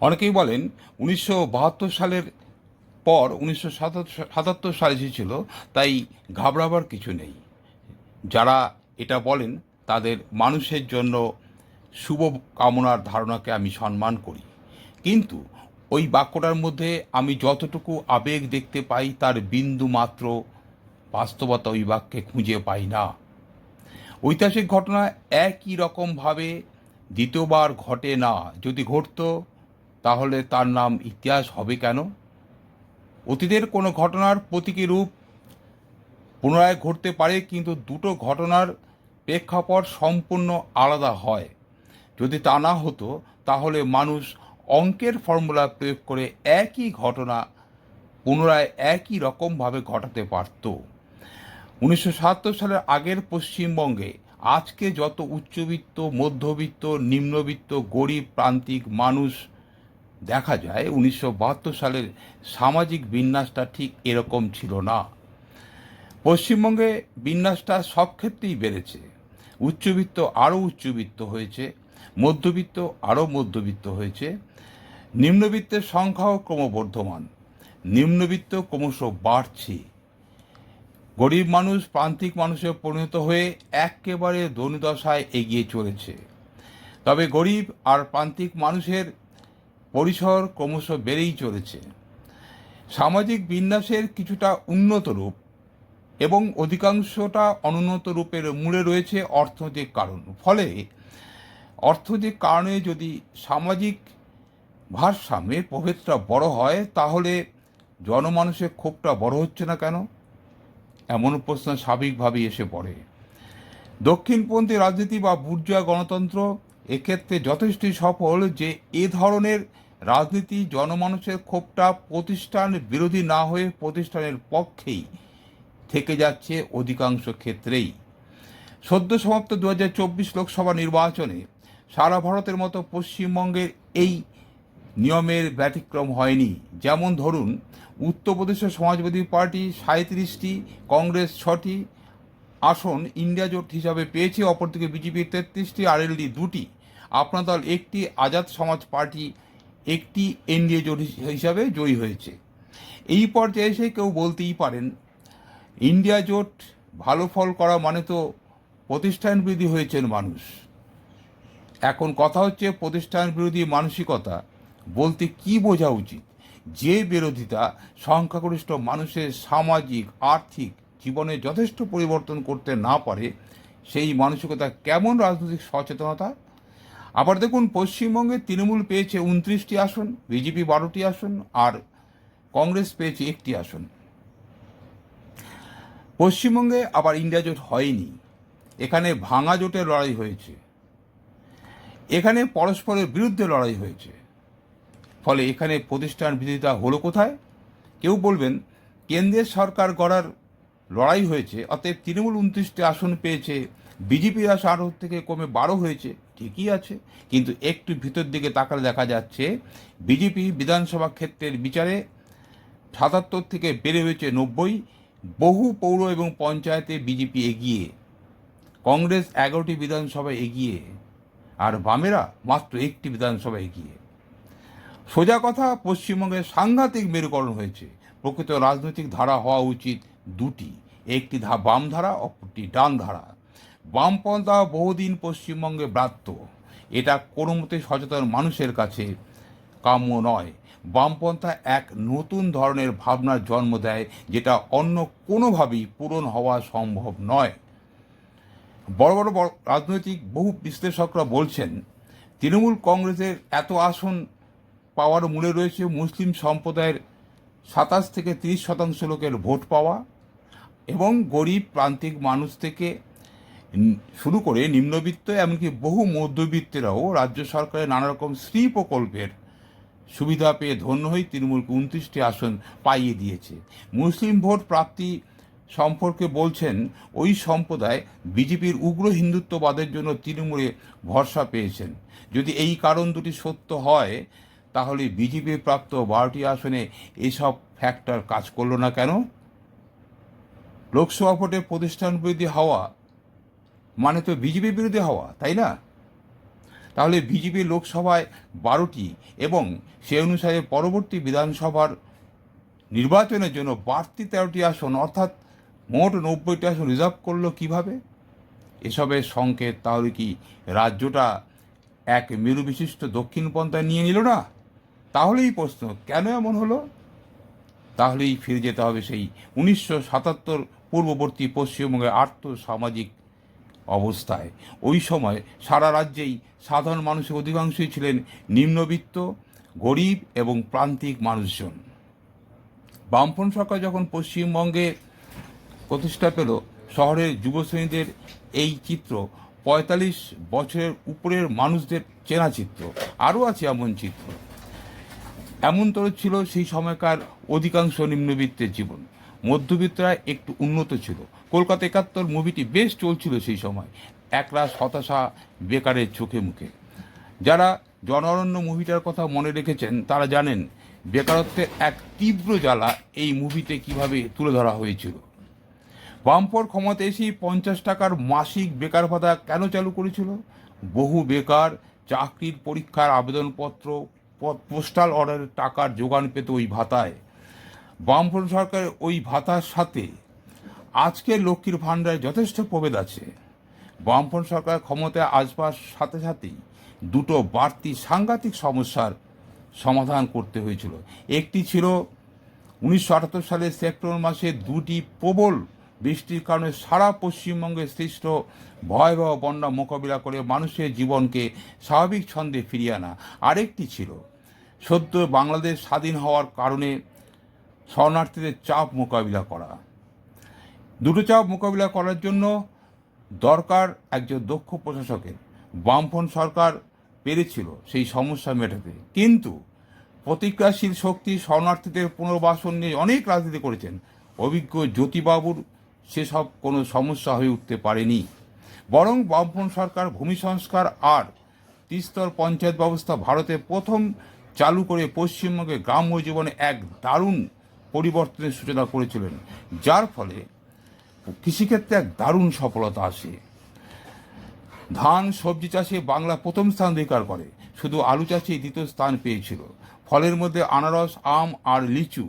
অনেকেই বলেন উনিশশো বাহাত্তর সালের পর উনিশশো সাতাত্তর সাল এসেছিল, তাই ঘাবড়াবার কিছু নেই। যারা এটা বলেন, তাদের মানুষের জন্য শুভ কামনার ধারণাকে আমি সম্মান করি। কিন্তু ওই বাক্যটার মধ্যে আমি যতটুকু আবেগ দেখতে পাই, তার বিন্দু মাত্র বাস্তবতা ওই বাক্যে খুঁজে পাই না। ঐতিহাসিক ঘটনা একই রকমভাবে দ্বিতীয়বার ঘটে না। যদি ঘটতো তাহলে তার নাম ইতিহাস হবে কেন? অতীতের কোনো ঘটনার প্রতীকী রূপ পুনরায় ঘটতে পারে, কিন্তু দুটো ঘটনার প্রেক্ষাপট সম্পূর্ণ আলাদা হয়। যদি তা না হতো, তাহলে মানুষ অঙ্কের ফর্মুলা প্রয়োগ করে একই ঘটনা পুনরায় একই রকমভাবে ঘটাতে পারত। উনিশশো সাতাত্তর সালের আগের পশ্চিমবঙ্গে আজকে যত উচ্চবিত্ত, মধ্যবিত্ত, নিম্নবিত্ত, গরিব, প্রান্তিক মানুষ দেখা যায় উনিশশো বাহাত্তর সালের সামাজিক বিন্যাসটা ঠিক এরকম ছিল না। পশ্চিমবঙ্গে বিন্যাসটা সব ক্ষেত্রেই বেড়েছে। উচ্চবিত্ত আরও উচ্চবিত্ত হয়েছে, মধ্যবিত্ত আরও মধ্যবিত্ত হয়েছে। নিম্নবিত্তের সংখ্যাও ক্রমবর্ধমান, নিম্নবিত্ত ক্রমশ বাড়ছে। গরিব মানুষ, প্রান্তিক মানুষে পরিণত হয়ে একেবারে দনুদশায় এগিয়ে চলেছে। তবে গরিব আর প্রান্তিক মানুষের পরিসর ক্রমশ বেড়েই চলেছে। সামাজিক বিন্যাসের কিছুটা উন্নত রূপ এবং অধিকাংশটা অনুন্নত রূপের মূলে রয়েছে অর্থনৈতিক কারণ। ফলে অর্থনৈতিক কারণে যদি সামাজিক ভারসাম্যের প্রভেদটা বড় হয়, তাহলে জনমানুষের ক্ষোভটা বড় হচ্ছে না কেন? এমন প্রশ্ন স্বাভাবিকভাবেই এসে পড়ে। দক্ষিণপন্থী রাজনীতি বা বুর্জা গণতন্ত্র এক্ষেত্রে যথেষ্টই সফল যে এ ধরনের রাজনীতি, জনমানুষের ক্ষোভটা প্রতিষ্ঠান বিরোধী না হয়ে প্রতিষ্ঠানের পক্ষেই থেকে যাচ্ছে অধিকাংশ ক্ষেত্রেই। সদ্য সমাপ্ত দু হাজার চব্বিশ লোকসভা নির্বাচনে সারা ভারতের মতো পশ্চিমবঙ্গের এই নিয়মের ব্যতিক্রম হয়নি। যেমন ধরুন, উত্তরপ্রদেশের সমাজবাদী পার্টি সাঁত্রিশটি, কংগ্রেস ছটি, আসন ইন্ডিয়া জোট হিসাবে পেয়েছে, অপরদিকে বিজেপি তেত্রিশটি, আরএলডি দুটি আপনা দল একটি, আজাদ সমাজ পার্টি একটি এনডিএ জোট হিসাবে জয়ী হয়েছে। এই পর্যায়ে এসে কেউ বলতেই পারেন, ইন্ডিয়া জোট ভালো ফল করা মানে তো প্রতিষ্ঠান বিরোধী হয়েছেন মানুষ। এখন কথা হচ্ছে প্রতিষ্ঠান বিরোধী মানসিকতা। বলতে কি বোঝা উচিত? যে বিরোধিতা সংখ্যাগরিষ্ঠ মানুষের সামাজিক, আর্থিক জীবনে যথেষ্ট পরিবর্তন করতে না পারে, সেই মানসিকতা কেমন রাজনৈতিক সচেতনতা? আবার দেখুন, পশ্চিমবঙ্গে তৃণমূল পেয়েছে উনত্রিশটি আসন, বিজেপি বারোটি আসন, আর কংগ্রেস পেয়েছে একটি আসন। পশ্চিমবঙ্গে আবার ইন্ডিয়া জোট হয়নি। এখানে ভাঙা জোটের লড়াই হয়েছে। এখানে পরস্পরের বিরুদ্ধে লড়াই হয়েছে। ফলে এখানে প্রতিষ্ঠান বিরোধিতা হলো কোথায়? কেউ বলবেন, কেন্দ্রের সরকার গড়ার লড়াই হয়েছে, অতএব তৃণমূল উনত্রিশটি আসন পেয়েছে, বিজেপির আসন আরও থেকে কমে বারো হয়েছে। ঠিকই আছে, কিন্তু একটু ভিতর দিকে তাকালে দেখা যাচ্ছে বিজেপি বিধানসভা ক্ষেত্রের বিচারে সাতাত্তর থেকে বেড়ে হয়েছে নব্বই, বহু পৌর এবং পঞ্চায়েতে বিজেপি এগিয়ে, কংগ্রেস এগারোটি বিধানসভায় এগিয়ে, আর বামেরা মাত্র একটি বিধানসভা এগিয়ে। সোজা কথা, পশ্চিমবঙ্গে সাংঘাতিক মেরুকরণ হয়েছে, প্রকৃত রাজনৈতিক ধারা হওয়া উচিত দুটি, একটি বাম ধারা অপরটি ডান ধারা বামপন্থা বহুদিন পশ্চিমবঙ্গে ব্রাত্য। এটা কোনো মতে সচেতন মানুষের কাছে কাম্য নয়। বামপন্থা এক নতুন ধরনের ভাবনার জন্ম দেয়, যেটা অন্য কোনোভাবেই পূরণ হওয়া সম্ভব নয়। বড় বড় রাজনৈতিক বহু বিশ্লেষকরা বলছেন, তৃণমূল কংগ্রেসের এত আসন পাওয়ার মূলে রয়েছে মুসলিম সম্প্রদায়ের সাতাশ থেকে তিরিশ শতাংশ লোকের ভোট পাওয়া এবং গরিব প্রান্তিক মানুষ থেকে শুরু করে নিম্নবিত্ত, এমনকি বহু মধ্যবিত্তেরাও রাজ্য সরকারের নানা রকম শ্রী প্রকল্পের সুবিধা পেয়ে ধন্য হয়ে তৃণমূলকে উনত্রিশটি আসন পাইয়ে দিয়েছে। মুসলিম ভোট প্রাপ্তি সম্পর্কে বলছেন, ওই সম্প্রদায় বিজেপির উগ্র হিন্দুত্ববাদের জন্য তৃণমূলে ভরসা পেয়েছেন। যদি এই কারণ দুটি সত্য হয়, তাহলে বিজেপি প্রাপ্ত বারোটি আসনে এসব ফ্যাক্টর কাজ করল না কেন? লোকসভা ভোটে প্রতিষ্ঠান বিরোধী হওয়া মানে তো বিজেপি বিরোধী হওয়া, তাই না? তাহলে বিজেপি লোকসভায় বারোটি এবং সে অনুসারে পরবর্তী বিধানসভার নির্বাচনের জন্য বাড়তি তেরোটি আসন, অর্থাৎ মোট নব্বইটি আসন রিজার্ভ করল কীভাবে? এসবের সংকেত তাহলে কি রাজ্যটা এক মেরু বিশিষ্ট দক্ষিণপন্থায় নিয়ে নিল না? তাহলেই প্রশ্ন, কেন এমন হলো? তাহলেই ফিরে যেতে হবে সেই উনিশশো সাতাত্তর পূর্ববর্তী পশ্চিমবঙ্গের আর্থ সামাজিক অবস্থায়। ওই সময় সারা রাজ্যেই সাধারণ মানুষের অধিকাংশই ছিলেন নিম্নবিত্ত, গরিব এবং প্রান্তিক মানুষজন। বামফ্রন্ট সরকার যখন পশ্চিমবঙ্গে প্রতিষ্ঠা পেল শহরের যুবশ্রেণীদের এই চিত্র পঁয়তাল্লিশ বছরের উপরের মানুষদের চেনা চিত্র। আরও আছে এমন চিত্র। এমনতর ছিল সেই সময়কার অধিকাংশ নিম্নবিত্তের জীবন। মধ্যবিত্তরা একটু উন্নত ছিল। কলকাতা একাত্তর মুভিটি বেশ চলছিল সেই সময়। একরাশ হতাশা বেকারের চোখে মুখে। যারা জনঅরণ্য মুভিটার কথা মনে রেখেছেন, তারা জানেন, বেকারত্বের এক তীব্র জ্বালা এই মুভিতে কীভাবে তুলে ধরা হয়েছিল। বামপর ক্ষমতা এসেই পঞ্চাশ টাকার মাসিক বেকার ভাতা কেন চালু করেছিল? বহু বেকার চাকরির পরীক্ষার আবেদনপত্র, পোস্টাল অর্ডারের টাকার যোগান পেত ওই ভাতায়। বামফ্রন্ট সরকারের ওই ভাতার সাথে আজকের লক্ষ্মীর ভাণ্ডারে যথেষ্ট প্রভেদ আছে। বামফ্রন্ট সরকার ক্ষমতায় আসবার সাথে সাথেই দুটো বাড়তি সাংঘাতিক সমস্যার সমাধান করতে হয়েছিল। একটি ছিল উনিশশো আটাত্তর সালের সেপ্টেম্বর মাসে দুটি প্রবল বৃষ্টির কারণে সারা পশ্চিমবঙ্গে সৃষ্ট ভয়াবহ বন্যা মোকাবিলা করে মানুষের জীবনকে স্বাভাবিক ছন্দে ফিরিয়ে আনা। আরেকটি ছিল, সদ্য বাংলাদেশ স্বাধীন হওয়ার কারণে শরণার্থীদের চাপ মোকাবিলা করা। দুটো চাপ মোকাবিলা করার জন্য দরকার একজন দক্ষ প্রশাসকের। বামফ্রন্ট সরকার পেরেছিল সেই সমস্যা মেটাতে। কিন্তু প্রতিক্রিয়াশীল শক্তি শরণার্থীদের পুনর্বাসন নিয়ে অনেক রাজনীতি করেছেন। অভিজ্ঞ জ্যোতিবাবুর সেসব কোনো সমস্যা হয়ে উঠতে পারেনি। বরং বামফ্রন্ট সরকার ভূমি সংস্কার আর তিস্তর পঞ্চায়েত ব্যবস্থা ভারতে প্রথম চালু করে পশ্চিমবঙ্গে গ্রাম্য জীবনে এক দারুণ পরিবর্তনের সূচনা করেছিলেন, যার ফলে কৃষিক্ষেত্রে এক দারুণ সফলতা আসে। ধান, সবজি চাষে বাংলা প্রথম স্থান অধিকার করে, শুধু আলু চাষে দ্বিতীয় স্থান পেয়েছিল। ফলের মধ্যে আনারস, আম আর লিচু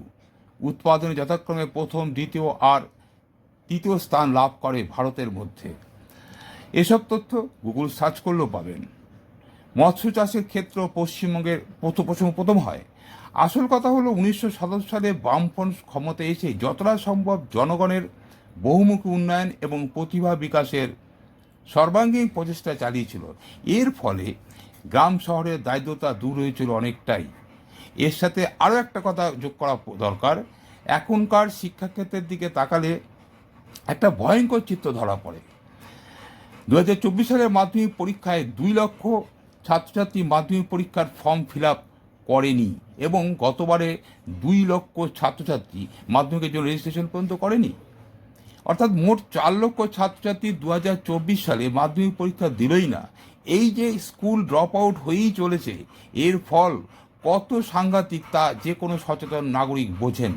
উৎপাদনে যথাক্রমে প্রথম, দ্বিতীয় আর তৃতীয় স্থান লাভ করে ভারতের মধ্যে। এসব তথ্য গুগল সার্চ করলেও পাবেন। মৎস্য চাষের ক্ষেত্র পশ্চিমবঙ্গের প্রথম প্রথম প্রথম হয়। আসল কথা হলো উনিশশো সাতাত্তর সালে বামফ্রন্ট ক্ষমতায় এসে যতটা সম্ভব জনগণের বহুমুখী উন্নয়ন এবং প্রতিভা বিকাশের সর্বাঙ্গীন প্রচেষ্টা চালিয়েছিল। এর ফলে গ্রাম শহরের দায়িত্বতা দূর হয়েছিল অনেকটাই। এর সাথে আরও একটা কথা যোগ করা দরকার, এখনকার শিক্ষাক্ষেত্রের দিকে তাকালে একটা ভয়ঙ্কর চিত্র ধরা পড়ে। দু হাজার চব্বিশ সালের মাধ্যমিক পরীক্ষায় দুই লক্ষ ছাত্রছাত্রী মাধ্যমিক পরীক্ষার ফর্ম ফিল আপ করেনি এবং গতবারে দুই লক্ষ ছাত্রছাত্রী মাধ্যমিকের জন্য রেজিস্ট্রেশন পর্যন্ত করেনি। অর্থাৎ মোট চার লক্ষ ছাত্রছাত্রী দু হাজার চব্বিশ সালে মাধ্যমিক পরীক্ষা দিলই না। এই যে স্কুল ড্রপ আউট হয়েই চলেছে, এর ফল কত সাংঘাতিক তা যে কোনো সচেতন নাগরিক বোঝেন।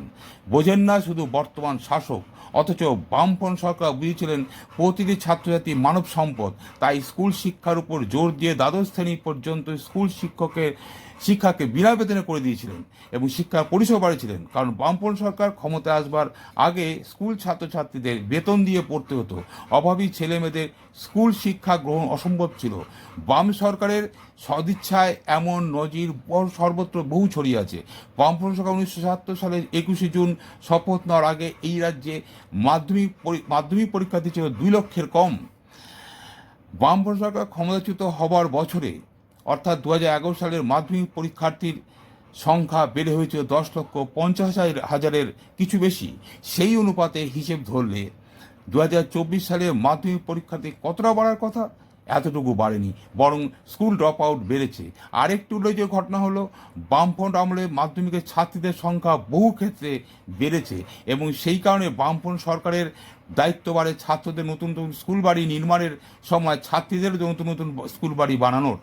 বোঝেন না শুধু বর্তমান শাসক, অথচ বামপন সরকার বুঝেছিলেন প্রতিটি ছাত্রছাত্রী মানব সম্পদ, তাই স্কুল শিক্ষার উপর জোর দিয়ে দ্বাদশ শ্রেণি পর্যন্ত স্কুল শিক্ষকের শিক্ষাকে বিনা বেতনে করে দিয়েছিলেন এবং শিক্ষার পরিষেবা বাড়িয়েছিলেন। কারণ বামপন সরকার ক্ষমতায় আসবার আগে স্কুল ছাত্রছাত্রীদের বেতন দিয়ে পড়তে হতো। অভাবী ছেলেমেয়েদের স্কুল শিক্ষা গ্রহণ অসম্ভব ছিল। বাম সরকারের সদিচ্ছায় এমন নজির সর্বত্র বহু ছড়িয়ে আছে। বামফ্রন্ট সরকার উনিশশো সাতাত্তর সালের একুশে জুন শপথ নেওয়ার আগে এই রাজ্যে মাধ্যমিক মাধ্যমিক পরীক্ষার্থী ছিল দুই লক্ষের কম। বামফ্রন্ট সরকার ক্ষমতাচ্যুত হবার বছরে অর্থাৎ দু হাজার এগারো সালের মাধ্যমিক পরীক্ষার্থীর সংখ্যা বেড়ে হয়েছে দশ লক্ষ পঞ্চাশ হাজার- হাজারের কিছু বেশি। সেই অনুপাতে হিসেব ধরলে দু হাজার চব্বিশ সালের মাধ্যমিক পরীক্ষার্থী কতটা বাড়ার কথা? এতটুকু বাড়েনি, বরং স্কুল ড্রপ আউট বেড়েছে। আরেকটু উল্লেখযোগ্য ঘটনা হলো, বামফ্রন্ট আমলে মাধ্যমিকের ছাত্রীদের সংখ্যা বহু ক্ষেত্রে বেড়েছে এবং সেই কারণে বামফ্রন্ট সরকারের দায়িত্ব বাড়ে ছাত্রদের নতুন নতুন স্কুল বাড়ি নির্মাণের সময় ছাত্রীদের নতুন নতুন স্কুল বাড়ি বানানোর।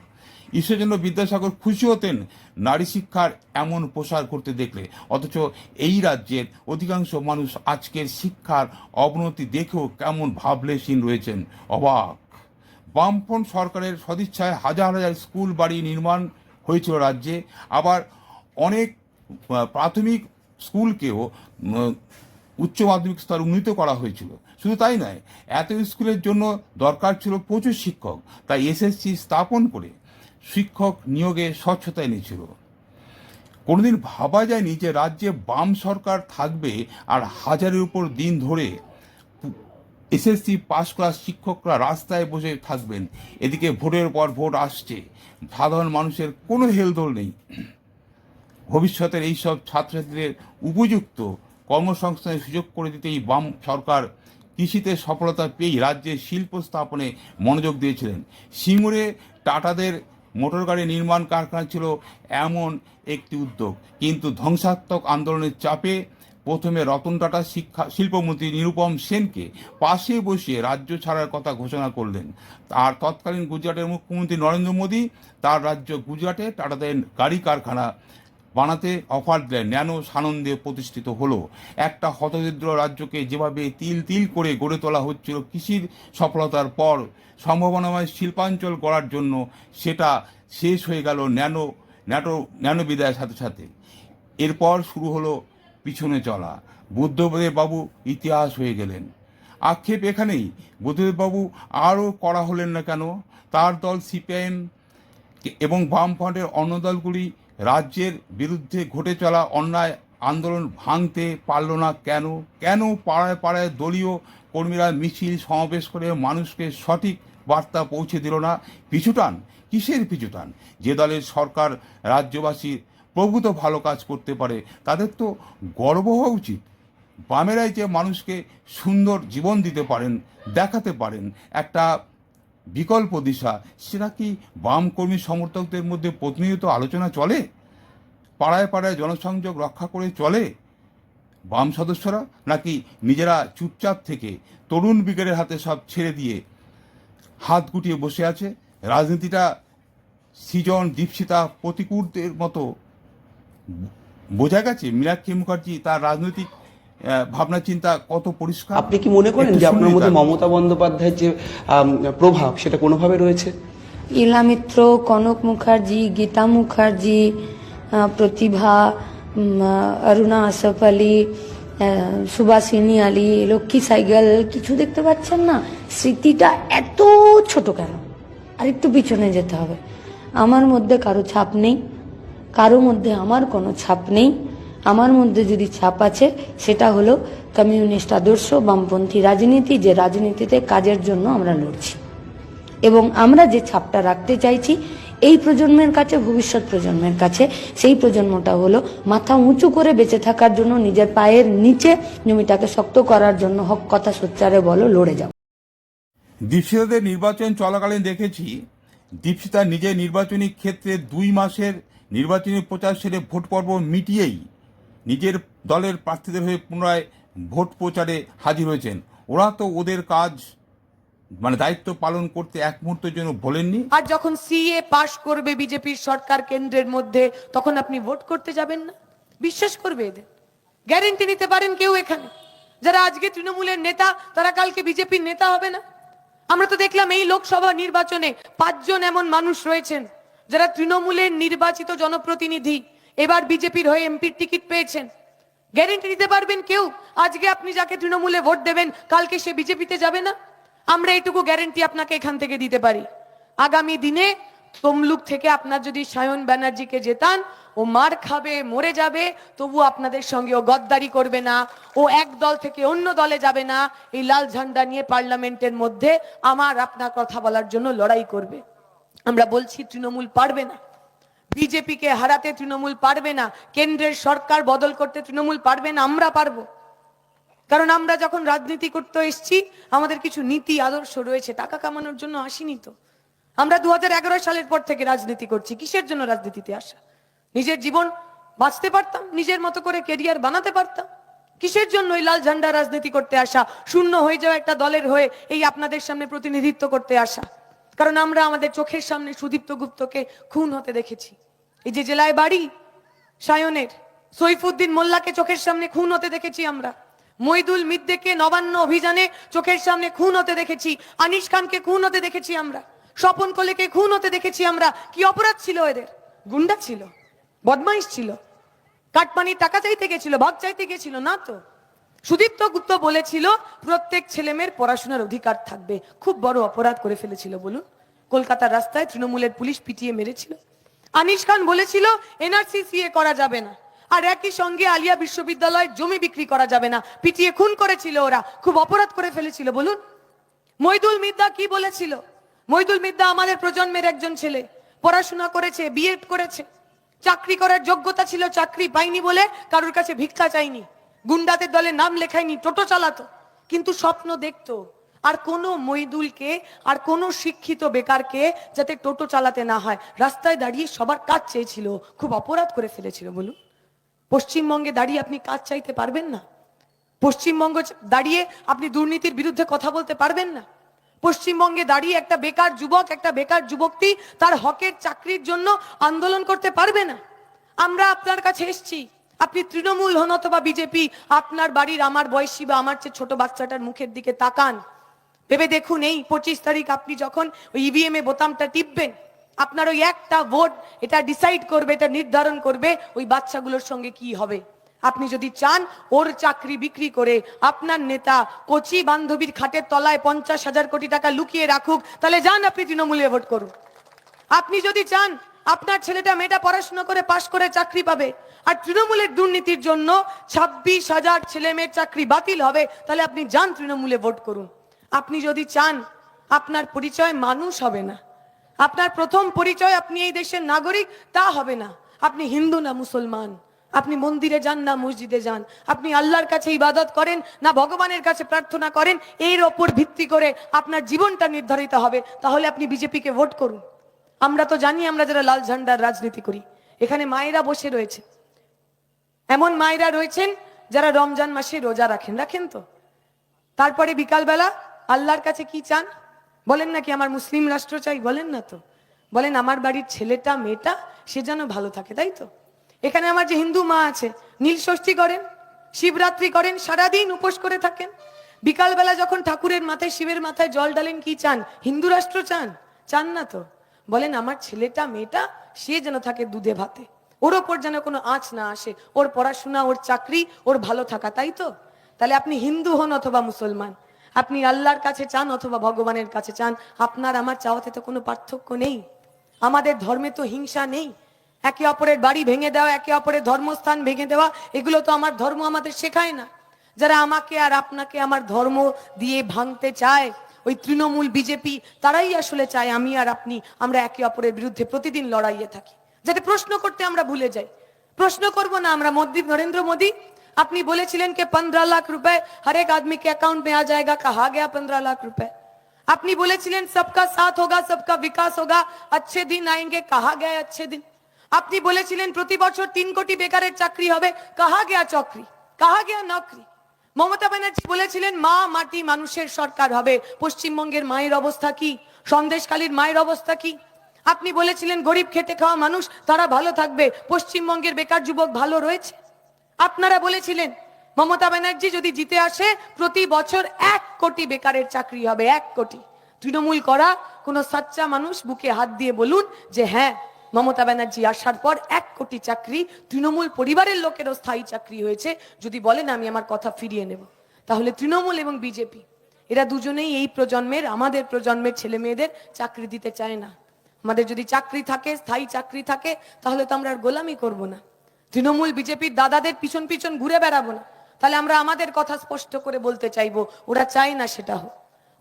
ঈশ্বরচন্দ্র বিদ্যাসাগর খুশি হতেন নারী শিক্ষার এমন প্রসার করতে দেখলে। অথচ এই রাজ্যের অধিকাংশ মানুষ আজকের শিক্ষার অবনতি দেখেও কেমন ভাবলেশীন রয়েছেন। অবাক। বামফ্রন্ট সরকারের সদিচ্ছায় হাজার হাজার স্কুল বাড়ি নির্মাণ হয়েছিল রাজ্যে। আবার অনেক প্রাথমিক স্কুলকেও উচ্চ মাধ্যমিক স্তর উন্নীত করা হয়েছিল। শুধু তাই নয়, এত স্কুলের জন্য দরকার ছিল প্রচুর শিক্ষক। তাই এসএসসি স্থাপন করে শিক্ষক নিয়োগে স্বচ্ছতা এনেছিল। কোনোদিন ভাবা যায়নি যে রাজ্যে বাম সরকার থাকবে আর হাজারের উপর দিন ধরে এসএসসি পাস করা শিক্ষকরা রাস্তায় বসে থাকবেন। এদিকে ভোটের পর ভোট আসছে। সাধারণ মানুষের কোনো হেলদোল নেই। ভবিষ্যতের এইসব ছাত্রছাত্রীদের উপযুক্ত কর্মসংস্থানের সুযোগ করে দিতেই বাম সরকার কৃষিতে সফলতা পেয়েই রাজ্যে শিল্প স্থাপনে মনোযোগ দিয়েছিলেন। সিঙ্গুরে টাটাদের মোটর গাড়ি নির্মাণ কারখানা ছিল এমন একটি উদ্যোগ। কিন্তু ধ্বংসাত্মক আন্দোলনের চাপে প্রথমে রতন টাটা শিক্ষা, শিল্পমন্ত্রী নিরুপম সেনকে পাশে বসিয়ে রাজ্য ছাড়ার কথা ঘোষণা করলেন। আর তৎকালীন গুজরাটের মুখ্যমন্ত্রী নরেন্দ্র মোদী তার রাজ্য গুজরাটে টাটাদের গাড়ি কারখানা বানাতে অফার দিলেন ন্যানো সানন্দে প্রতিষ্ঠিত হলো। একটা হতদরিদ্র রাজ্যকে যেভাবে তিল তিল করে গড়ে তোলা হচ্ছিল কৃষির সফলতার পর, সম্ভাবনাময় শিল্পাঞ্চল গড়ার জন্য সেটা শেষ হয়ে গেল ন্যানো, ন্যাটো ন্যানো বিদায়ের সাথে সাথে। এরপর শুরু হলো পিছনে চলা। বুদ্ধদেব বাবু ইতিহাস হয়ে গেলেন। আক্ষেপ এখানেই বুদ্ধদেব বাবু আরও করা হলেন না কেন? তার দল সিপিআইএম এবং বামফ্রন্টের অন্য দলগুলি রাজ্যের বিরুদ্ধে ঘটে চলা অন্যায় আন্দোলন ভাঙতে পারল না কেন? কেন পাড়ায় পাড়ায় দলীয় কর্মীরা মিছিল সমাবেশ করে মানুষকে সঠিক বার্তা পৌঁছে দিল না? পিছুটান? কিসের পিছুটান? যে দলের সরকার রাজ্যবাসীর প্রভূত ভালো কাজ করতে পারে, তাদের তো গর্ব হওয়া উচিত। বামেরাই যে মানুষকে সুন্দর জীবন দিতে পারেন, দেখাতে পারেন, একটা বিকল্প দিশা, সেটা কি বাম কর্মী সমর্থকদের মধ্যে প্রতিনিয়ত আলোচনা চলে? পাড়ায় পাড়ায় জনসংযোগ রক্ষা করে চলে বাম সদস্যরা, নাকি নিজেরা চুপচাপ থেকে তরুণ ব্রিগেডের হাতে সব ছেড়ে দিয়ে হাত গুটিয়ে বসে আছে? রাজনীতিটা সৃজন দীপশিতা প্রতিকূলদের মতো বোঝা গেছে? মীনাক্ষী মুখার্জি তার রাজনৈতিক ভাবনা চিন্তা কত পরিষ্কার? আপনি কি মনে করেন যে আপনার মধ্যে মমতা বন্দ্যোপাধ্যায়ের যে প্রভাব সেটা কোনোভাবে রয়েছে? ইলা মিত্র কনক মুখার্জি গীতা মুখার্জি প্রতিভা অরুণা আসফ আলী সুভাষিনী আলী লক্ষ্মী সাইকেল কিছু দেখতে পাচ্ছেন না? স্মৃতিটা এত ছোট কেন? আর একটু পিছনে যেতে হবে। আমার মধ্যে কারও ছাপ নেই কারও মধ্যে আমার কোনো ছাপ নেই। আমার মধ্যে যদি ছাপ আছে, সেটা হলো কমিউনিস্ট আদর্শ, বামপন্থী রাজনীতি, যে রাজনীতিতে কাজের জন্য আমরা লড়ছি। এবং আমরা যে ছাপটা রাখতে চাইছি, এই প্রজন্মের কাছে, ভবিষ্যৎ প্রজন্মের কাছে, সেই প্রজন্মটা হলো মাথা উঁচু করে বেঁচে থাকার জন্য, নিজের পায়ের নিচে জমিটাকে শক্ত করার জন্য, হক কথা সোচ্চারে বলো, লড়ে যাও। দীপশিতাদের নির্বাচন চলাকালীন দেখেছি দীপশিতা নিজের নির্বাচনী ক্ষেত্রে দুই মাসের নির্বাচনী প্রচার সেরে ভোট পর্ব মিটিয়েই নিজের দলের প্রার্থীদের হয়ে পুনরায় ভোট প্রচারে হাজির হয়েছেন। ওরা তো ওদের কাজ মানে দায়িত্ব পালন করতে এক মুহূর্তের জন্য বলেননি আর যখন সিএ পাশ করবে বিজেপির সরকার কেন্দ্রের মধ্যে, তখন আপনি ভোট করতে যাবেন না? বিশ্বাস করবে এদের? গ্যারেন্টি নিতে পারেন কেউ এখানে? যারা আজকে তৃণমূলের নেতা, তারা কালকে বিজেপির নেতা হবে না? আমরা তো দেখলাম এই লোকসভা নির্বাচনে পাঁচজন এমন মানুষ রয়েছেন, যারা তৃণমূলের নির্বাচিত জনপ্রতিনিধি। এবার বিজেপির হয়ে এমপির টিকিট পেয়েছেন। গ্যারেন্টি দিতে পারবেন কেউ? আজকে আপনি যাকে তৃণমূলে ভোট দেবেন, কালকে সে বিজেপিতে যাবে না? আমরা এটুকু গ্যারেন্টি আপনাকে এখান থেকে দিতে পারি। আগামী দিনে তমলুক থেকে আপনার যদি সায়ন ব্যানার্জিকে জেতান, ও মার খাবে, মরে যাবে তবু আপনাদের সঙ্গে ও গদ্দারি করবে না, ও এক দল থেকে অন্য দলে যাবে না, এই লাল ঝান্ডা নিয়ে পার্লামেন্টের মধ্যে আমার আপনার কথা বলার জন্য লড়াই করবে। আমরা বলছি, তৃণমূল পারবে না। বিজেপিকে হারাতে তৃণমূল পারবে না, কেন্দ্রের সরকার বদল করতে তৃণমূল পারবে না, আমরা পারব। কারণ আমরা যখন রাজনীতি করতে এসেছি, আমাদের কিছু নীতি, আদর্শ রয়েছে, টাকা কামানোর জন্য আসিনি তো। আমরা দু হাজার এগারো সালের পর থেকে রাজনীতি করছি, কিসের জন্য রাজনীতিতে আসা? নিজের জীবন বাঁচতে পারতাম, নিজের মতো করে কেরিয়ার বানাতে পারতাম। কিসের জন্য এই লাল ঝান্ডা রাজনীতি করতে আসা, শূন্য হয়ে যাওয়া একটা দলের হয়ে এই আপনাদের সামনে প্রতিনিধিত্ব করতে আসা? কারণ আমরা আমাদের চোখের সামনে সুদীপ্ত গুপ্তকে খুন হতে দেখেছি। এই যে জেলায় বাড়ি, সায়নের, সৈফুদ্দিন মোল্লাকে চোখের সামনে খুন হতে দেখেছি আমরা। মইদুল মিদ্দেকে নবান্ন অভিযানে চোখের সামনে খুন হতে দেখেছি, আনিস খানকে খুন হতে দেখেছি আমরা, স্বপন কোলেকে খুন হতে দেখেছি আমরা। কি অপরাধ ছিল এদের? গুন্ডা ছিল, বদমাইশ ছিল কাটমানির টাকা চাইতে গেছিল, ভাগ চাইতে গেছিল, না তো? সুদীপ্ত গুপ্ত বলেছিল, প্রত্যেক ছেলেমেয়ের পড়াশোনার অধিকার থাকবে, খুব বড় অপরাধ করে ফেলেছিল, বলুন। কলকাতার রাস্তায় তৃণমূলের পুলিশ পিটিয়ে মেরেছিল। আনিস খান বলেছিল এনআরসি সিএ করা যাবে না। আর একই সঙ্গে আলিয়া বিশ্ববিদ্যালয়ের জমি বিক্রি করা যাবে না। পিটিয়ে খুন করেছিল ওরা। খুব অপরাধ করে ফেলেছিল, বলুন। মইদুল মিদ্দা কি বলেছিল? মইদুল মিদ্দা আমাদের প্রজন্মের একজন ছেলে। পড়াশোনা করেছে বিএড করেছে। চাকরি করার যোগ্যতা ছিল, চাকরি পাইনি বলে কারোর কাছে ভিক্ষা চাইনি। গুন্ডাদের দলে নাম লেখায়নি, টোটো চালাতো। কিন্তু স্বপ্ন দেখতো। আর কোনো মইদুলকে আর কোনো শিক্ষিত বেকারকে যাতে টোটো চালাতে না হয়। রাস্তায় দাঁড়িয়ে সবার কাজ চেয়েছিল, খুব অপরাধ করে ফেলেছিল, বলুন। পশ্চিমবঙ্গে দাঁড়িয়ে আপনি কাজ চাইতে পারবেন না। পশ্চিমবঙ্গ দাঁড়িয়ে আপনি দুর্নীতির বিরুদ্ধে কথা বলতে পারবেন না। পশ্চিমবঙ্গে দাঁড়িয়ে একটা বেকার যুবক, একটা বেকার যুবকটি তার হকের চাকরির জন্য আন্দোলন করতে পারবে না। আমরা আপনার কাছে এসেছি। আপনি তৃণমূল হন অথবা বিজেপি, আপনার বাড়ির আমার বয়সী বা আমার চেয়ে ছোট বাচ্চাটার মুখের দিকে তাকান। ভেবে দেখুন, এই পঁচিশ তারিখ আপনি যখন ওই ইভিএম এ বোতামটা টিপবেন, আপনার ওই একটা ভোট এটা ডিসাইড করবে, এটা নির্ধারণ করবে ওই বাচ্চাগুলোর সঙ্গে কি হবে। আপনি যদি চান ওর চাকরি বিক্রি করে আপনার নেতা কচি বান্ধবীর খাটের তলায় পঞ্চাশ হাজার কোটি টাকা লুকিয়ে রাখুক, তাহলে যান আপনি তৃণমূলে ভোট করুন। আপনি যদি চান আপনার ছেলেটা, মেয়েটা পড়াশোনা করে পাশ করে চাকরি পাবে, আর তৃণমূলের দুর্নীতির জন্য ছাব্বিশ হাজার ছেলে মেয়ের চাকরি বাতিল হবে, তাহলে আপনি যান তৃণমূলে ভোট করুন। আপনি যদি চান, আপনার পরিচয় মানুষ হবে না। আপনার প্রথম পরিচয় আপনি এই দেশের নাগরিক, তা হবে না। আপনি হিন্দু না মুসলমান। আপনি মন্দিরে যান না মসজিদে যান। আপনি আল্লাহর কাছে ইবাদত করেন না ভগবানের কাছে প্রার্থনা করেন, এর ওপর ভিত্তি করে আপনার জীবনটা নির্ধারিত হবে। তাহলে আপনি বিজেপিকে ভোট করুন। আমরা তো জানি আমরা যারা লাল ঝান্ডার রাজনীতি করি। এখানে মায়েরা বসে রয়েছে। এমন মায়েরা রয়েছেন যারা রমজান মাসে রোজা রাখেন। রাখেন তো। তারপরে বিকালবেলা আল্লাহর কাছে কি চান? বলেন নাকি, আমার মুসলিম রাষ্ট্র চাই? বলেন না তো। বলেন, আমার বাড়ির ছেলেটা, মেয়েটা, সে যেন ভালো থাকে, তাই তো? এখানে আমার যে হিন্দু মা আছে, নীল ষষ্ঠী করেন, শিবরাত্রি করেন, সারাদিন উপোস করে থাকেন। বিকালবেলা যখন ঠাকুরের মাথায়, শিবের মাথায় জল ডালেন কি চান? হিন্দু রাষ্ট্র চান? চান না তো? বলেন, আমার ছেলেটা, মেয়েটা, সে যেন থাকে দুধে ভাতে। ওর ওপর যেন কোনো আঁচ না আসে। ওর পড়াশোনা, ওর চাকরি, ওর ভালো থাকা, তাই তো? তাহলে আপনি হিন্দু হন অথবা মুসলমান? আপনি আল্লাহর কাছে চান অথবা ভগবানের কাছে চান, আপনার আমার চাওয়াতে তো কোনো পার্থক্য নেই। আমাদের ধর্মে তো হিংসা নেই। একে অপরের বাড়ি ভেঙে দেওয়া, একে অপরের ধর্মস্থান ভেঙে দেওয়া, এগুলো তো আমার ধর্ম আমাদের শেখায় না। যারা আমাকে আর আপনাকে আমার ধর্ম দিয়ে ভাঙতে চায়, ওই তৃণমূল বিজেপি, তারাই আসলে চায় আমি আর আপনি, আমরা একে অপরের বিরুদ্ধে প্রতিদিন লড়াইয়ে থাকি। যাতে প্রশ্ন করতে আমরা ভুলে যাই। প্রশ্ন করব না আমরা, মোদী, নরেন্দ্র মোদী আপনি বলেছিলেন कि पंद्रह लाख रुपए हर एक आदमी के अकाउंट में आ जाएगा कहा गया पंद्रह लाख रुपए আপনি বলেছিলেন সবকা সাথ হোগা সবকা বিকাশ হোগা अच्छे दिन आएंगे कहा गया अच्छे दिन আপনি বলেছিলেন প্রতি বছর তিন কোটি বেকারের চাকরি হবে কাহা গেয়া চাকরি কাহা গেয়া নকরি মমতা ব্যানার্জি বলেছিলেন মা মাটি মানুষের সরকার হবে পশ্চিমবঙ্গের মায়ের অবস্থা কি সন্দেশকালীর মায়ের অবস্থা কি আপনি বলেছিলেন গরিব খেটে খাওয়া মানুষ তারা ভালো থাকবে পশ্চিমবঙ্গের বেকার যুবক ভালো রয়েছে আপনারা বলেছিলেন, মমতা ব্যানার্জি যদি জিতে আসে, প্রতি বছর এক কোটি বেকারের চাকরি হবে, এক কোটি। তৃণমূল করা কোনো সাচ্চা মানুষ বুকে হাত দিয়ে বলুন যে হ্যাঁ মমতা ব্যানার্জি আসার পর এক কোটি চাকরি, তৃণমূল পরিবারের লোকেরও স্থায়ী চাকরি হয়েছে, যদি বলেন আমি আমার কথা ফিরিয়ে নেব। তাহলে তৃণমূল এবং বিজেপি, এরা দুজনেই এই প্রজন্মের, আমাদের প্রজন্মের ছেলে মেয়েদের চাকরি দিতে চায় না। আমাদের যদি চাকরি থাকে, স্থায়ী চাকরি থাকে, তাহলে তো আমরা আর গোলামি করব না। তৃণমূল বিজেপির দাদাদের পিছন পিছন ঘুরে বেড়াবো না। তাহলে আমরা আমাদের কথা স্পষ্ট করে বলতে চাইব, ওরা চায় না সেটা হোক।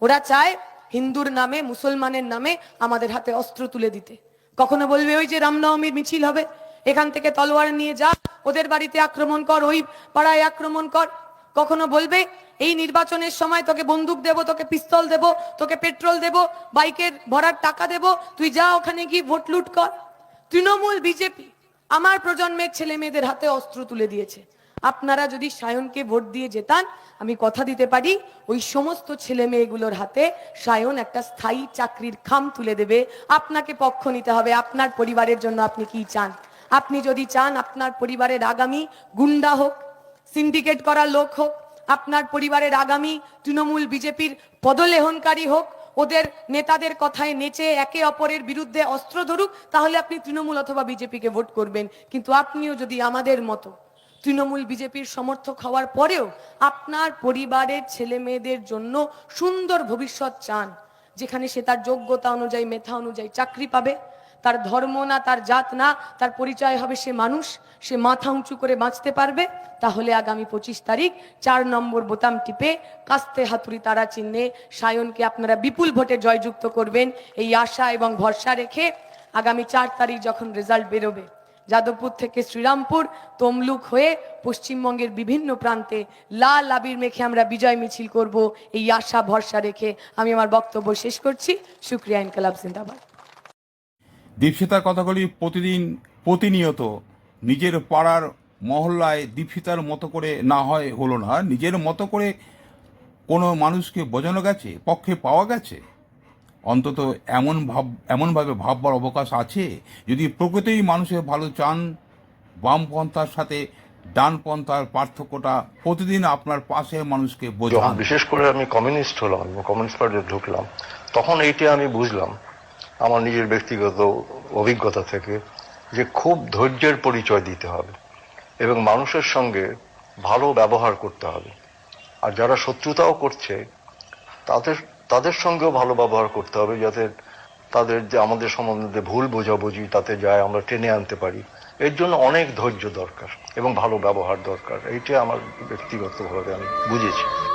ওরা চায় হিন্দুর নামে, মুসলমানের নামে আমাদের হাতে অস্ত্র তুলে দিতে। কখনো বলবে ওই যে রামনবমীর মিছিল হবে, এখান থেকে তলোয়ার নিয়ে যা, ওদের বাড়িতে আক্রমণ কর, ওই পাড়ায় আক্রমণ কর। কখনো বলবে, এই নির্বাচনের সময় তোকে বন্দুক দেব, তোকে পিস্তল দেব, তোকে পেট্রোল দেব, বাইকের ভরার টাকা দেব, তুই যা ওখানে গিয়ে ভোট লুট কর। তৃণমূল বিজেপি আমার প্রজন্মের ছেলে মেয়েদের হাতে অস্ত্র তুলে দিয়েছে। আপনারা যদি সায়নকে ভোট দিয়ে যেতান আমি কথা দিতে পারি, ওই সমস্ত ছেলে মেয়েগুলোর হাতে সায়ন একটা স্থায়ী চাকরির খাম তুলে দেবে। আপনাকে পক্ষ নিতে হবে, আপনার পরিবারের জন্য আপনি কি চান? আপনি যদি চান, আপনার পরিবারের আগামী গুন্ডা হোক, সিন্ডিকেট করা লোক হোক, আপনার পরিবারের আগামী তৃণমূল বিজেপির পদলেহনকারী হোক ওদের নেতাদের কথায় নেচে একে অপরের বিরুদ্ধে অস্ত্র ধরুক, তাহলে আপনি তৃণমূল অথবা বিজেপিকে ভোট করবেন। কিন্তু আপনিও যদি আমাদের মতো তৃণমূল বিজেপির সমর্থক হওয়ার পরেও আপনার পরিবারের ছেলে মেয়েদের জন্য সুন্দর ভবিষ্যৎ চান, যেখানে সে তার যোগ্যতা অনুযায়ী, মেধা অনুযায়ী চাকরি পাবে তার ধর্ম না, তার জাত না, তার পরিচয় হবে সে মানুষ, সে মাথা উঁচু করে বাঁচতে পারবে। তাহলে আগামী পঁচিশ তারিখ চার নম্বর বোতাম টিপে কাস্তে হাতুড়ি তারা চিহ্নে সায়নকে আপনারা বিপুল ভোটে জয়যুক্ত করবেন। এই আশা এবং ভরসা রেখে আগামী চার তারিখ যখন রেজাল্ট বেরোবে, যাদবপুর থেকে শ্রীরামপুর, তমলুক হয়ে পশ্চিমবঙ্গের বিভিন্ন প্রান্তে লাল আবির মেখে আমরা বিজয় মিছিল করব। এই আশা, ভরসা রেখে আমি আমার বক্তব্য শেষ করছি। শুক্রিয়া, ইনকালাব, জিন্দাবাদ। দীপশিতার কথাগুলি প্রতিদিন প্রতিনিয়ত নিজের পাড়ার মহল্লায় দীপশিতার মতো করে না হয়, হলো না। নিজের মতো করে কোনো মানুষকে বোঝানো গেছে? পক্ষে পাওয়া গেছে? অন্তত এমন ভাব, এমনভাবে ভাববার অবকাশ আছে? যদি প্রকৃতিই মানুষের ভালো চান বামপন্থার সাথে ডানপন্থার পার্থক্যটা প্রতিদিন আপনার পাশে মানুষকে বোঝান। বিশেষ করে আমি কমিউনিস্ট হলাম কমিউনিস্ট পার্টিতে ঢুকলাম, তখন এইটা আমি বুঝলাম আমার নিজের ব্যক্তিগত অভিজ্ঞতা থেকে, যে খুব ধৈর্যের পরিচয় দিতে হবে এবং মানুষের সঙ্গে ভালো ব্যবহার করতে হবে। আর যারা শত্রুতাও করছে, তাদের তাদের সঙ্গেও ভালো ব্যবহার করতে হবে যাতে তাদের যে আমাদের সম্বন্ধে ভুল বোঝাবুঝি, তাতে যায় আমরা টেনে আনতে পারি। এর জন্য অনেক ধৈর্য দরকার এবং ভালো ব্যবহার দরকার। এইটা আমার ব্যক্তিগতভাবে আমি বুঝেছি।